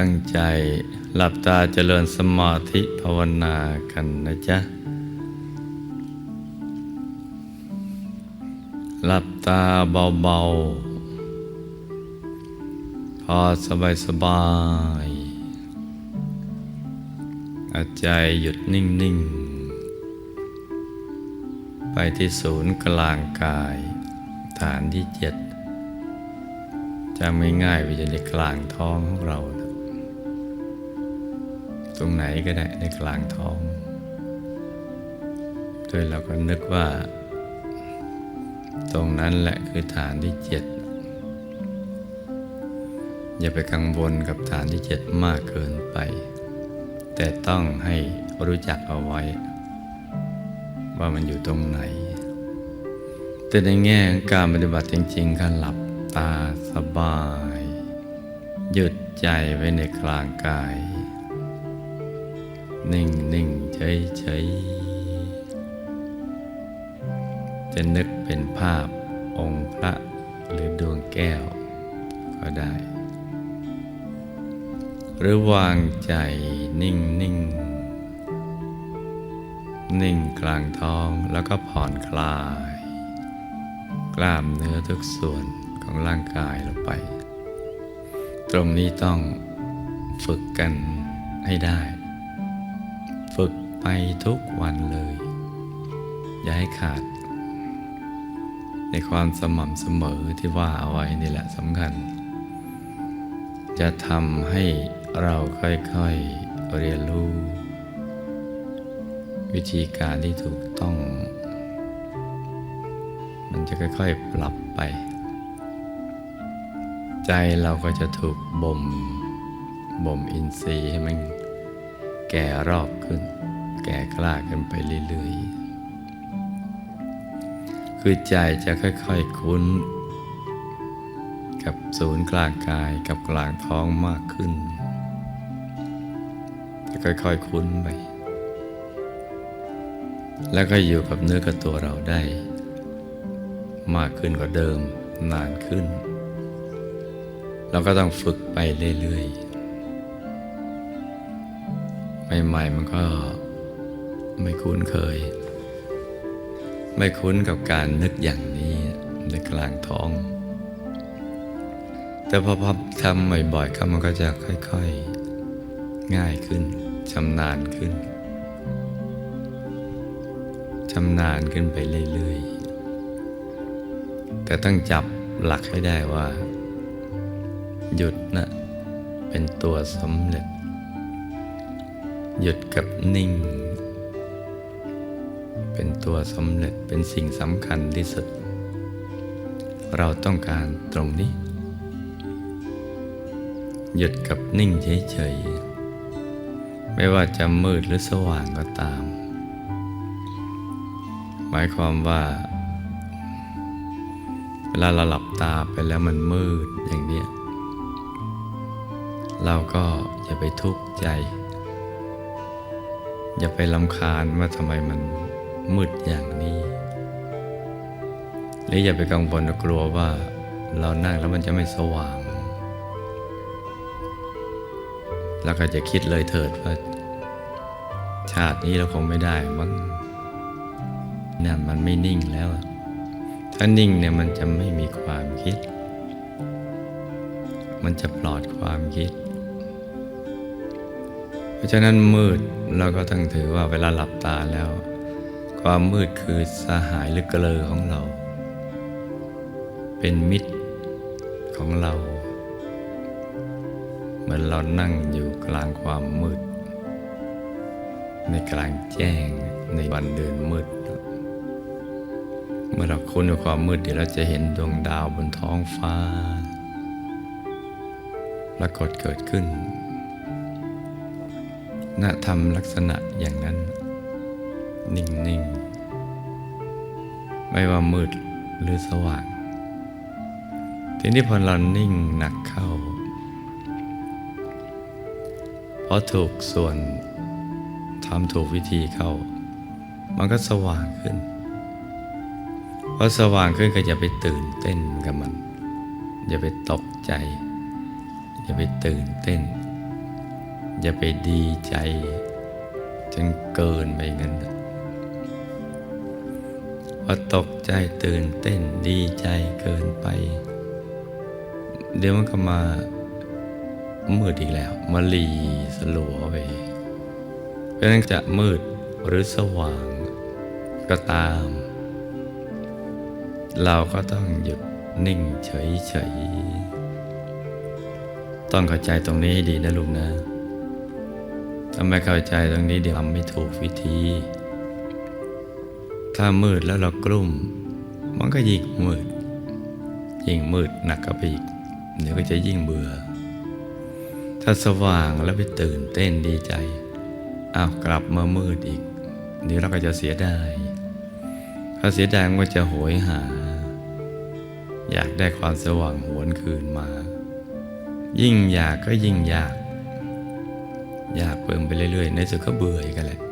ตั้งใจหลับตาเจริญสมาธิภาวนากันนะจ๊ะ หลับตาเบาๆ พอสบายสบายๆอาใจหยุดนิ่ง ๆ ไปที่ศูนย์กลางกาย ฐานที่เจ็ดจำง่ายๆไปจะในกลางท้องของเรานะ ตรงไหนก็ได้ในกลางท้องโดยเราก็นึกว่า ตรงนั้นแหละคือฐานที่เจ็ดอย่าไปกังวลกับฐานที่เจ็ดมากเกินไป แต่ต้องให้รู้จักเอาไว้ ว่ามันอยู่ตรงไหน แต่ในแง่ของการปฏิบัติจริงๆการหลับตาสบาย หยุดใจไว้ในกลางกาย นิ่งนิ่งเฉยเฉยจะนึกเป็นภาพองค์พระหรือดวงแก้วก็ได้ หรือวางใจนิ่งนิ่งนิ่งกลางท้องแล้วก็ผ่อนคลาย กล้ามเนื้อทุกส่วนของร่างกายลงไป ตรงนี้ต้องฝึกกันให้ได้ ฝึกไปทุกวันเลย อย่าให้ขาด ในความสม่ำเสมอที่ว่าเอาไว้นี่แหละสำคัญ จะทำให้เราค่อยๆเรียนรู้ วิธีการที่ถูกต้อง มันจะค่อยๆปรับไป ใจเราก็จะถูกบ่มบ่มอินทรีย์ให้มัน แก่รอบขึ้น แก่กล้าขึ้นไปเรื่อยๆ คือใจจะค่อยๆคุ้น กับศูนย์กลางกายกับกลางท้องมากขึ้น จะค่อยๆคุ้นไป แล้วก็อยู่กับเนื้อกับตัวเราได้ มากขึ้นกว่าเดิมนานขึ้น เราก็ต้องฝึกไปเรื่อยๆ ใหม่ๆมันก็ไม่คุ้นเคย ไม่คุ้นกับการนึกอย่างนี้ในกลางท้อง แต่พอพอทำบ่อยๆครับมันก็จะค่อยๆ ง่ายขึ้นชำนาญขึ้นชำนาญขึ้นไปเรื่อยๆ แต่ต้องจับหลักให้ได้ว่า หยุดนะเป็นตัวสำเร็จ หยุดกับนิ่ง เป็นตัวสำเร็จเป็นสิ่งสำคัญที่สุด เราต้องการตรงนี้ หยุดกับนิ่งเฉยๆ ไม่ว่าจะมืดหรือสว่างก็ตาม หมายความว่า เวลาเราหลับตาไปแล้วมันมืดอย่างเนี้ยเราก็อย่าไปทุกข์ใจ อย่าไปลำคาญว่าทำไมมันมืดอย่างนี้หรือย่าไปกังวลกลัวว่าเรานั่งแล้วมันจะไม่สว่างแล้วก็จะคิดเลยเถิดว่า ชาตินี้เราคงไม่ได้มั้งนั่นมันไม่นิ่งแล้ว ถ้านิ่งเนี่ยมันจะไม่มีความคิด มันจะปลอดความคิด เพราะฉะนั้นมืดเราก็ต้องถือว่าเวลาหลับตาแล้ว ความมืดคือสหายหรือเกลอของเรา เป็นมิตรของเรา เหมือนเรานั่งอยู่กลางความมืด ในกลางแจ้งในวันเดือนมืด เมื่อเราคุ้นกับความมืดเดี๋ยวเราจะเห็นดวงดาวบนท้องฟ้าปรากฏเกิดขึ้น ณธรรมลักษณะอย่างนั้น นิ่ง ๆ ไม่ว่ามืดหรือสว่าง ทีนี้พอเรานิ่งหนักเข้าเพราะถูกส่วนทำถูกวิธีเข้า มันก็สว่างขึ้นพอสว่างขึ้นก็อย่าไปตื่นเต้นกับมัน อย่าไปตกใจ อย่าไปตื่นเต้น อย่าไปดีใจ จนเกินไปงั้นพอตกใจตื่นเต้นดีใจเกินไป เดี๋ยวมันก็มามืดอีกแล้วมาหลีสลัวไปเพราะนั้นจะมืดหรือสว่างก็ตาม เราก็ต้องหยุดนิ่งเฉยๆ ต้องเข้าใจตรงนี้ให้ดีนะลุงนะ ถ้าไม่เข้าใจตรงนี้เดี๋ยวทำไม่ถูกวิธี ถ้ามืดแล้วเรากลุ้มมันก็ยิ่งมืด ยิ่งมืดหนักก็ไปอีก เดี๋ยวก็จะยิ่งเบื่อ ถ้าสว่างแล้วไปตื่นเต้นดีใจอ้าวกลับมามืดอีกเดี๋ยวเราก็จะเสียดายถ้าเสียดายมันก็จะโหยหา อยากได้ความสว่างหวนคืนมา ยิ่งอยากก็ยิ่งอยาก ยากเพิ่มไปเรื่อยๆ ในสุดก็เบื่ออีกันแหละ